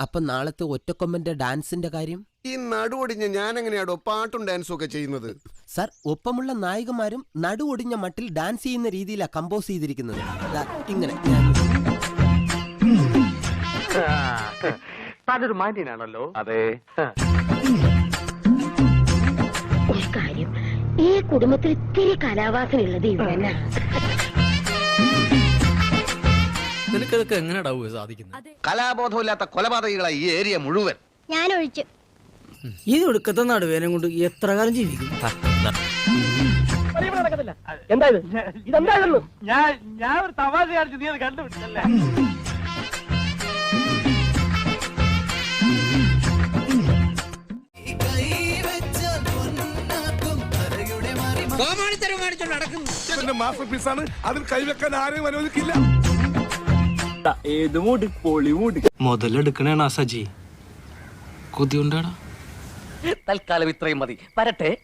അപ്പൊ നാളത്തെ ഒറ്റക്കൊമ്പന്റെ ഡാൻസിന്റെ കാര്യം? ഈ നടുവൊടിഞ്ഞ ഞാൻ എങ്ങനെയാടോ പാട്ടും ഡാൻസും ഒക്കെ ചെയ്യുന്നത്? സർ ഒപ്പമുള്ള നായികമാരും നടുവൊടിഞ്ഞ മട്ടിൽ ഡാൻസ് ചെയ്യുന്ന രീതിയിലാണ് കമ്പോസ് ചെയ്തിരിക്കുന്നത്. ദാ, ഇങ്ങനെ. താനൊരു മാന്യനാണല്ലോ അതെ. ഒരു കാര്യം ഈ കുടുംബത്തിൽ ഇത്തിരി കലാവാസനുള്ളത് ഇവനാ നിനക്കതൊക്കെ എങ്ങനെയാ സാധിക്കുന്നത് കലാബോധമില്ലാത്ത കൊലപാതകികളായി ഈ ഏരിയ മുഴുവൻ. ഞാൻ ഒഴിച്ചു ഈ ഒടുക്കത്തെ നടുവേനം കൊണ്ട് എത്ര കാലം ജീവിക്കും? ഞാൻ ഞാൻ ഒരു തമാശ കാണിച്ചു. നീ അത് കണ്ടുപിടിച്ചല്ലേ? മാസ്റ്റർ പീസാണ് അതിൽ കൈവെക്കാൻ ആരെയും അനുവദിക്കില്ല. മുതലെടുക്കണേണ സജി. കൊതിയുണ്ടാടാ. തൽക്കാലം ഇത്രയും മതി. വരട്ടെ.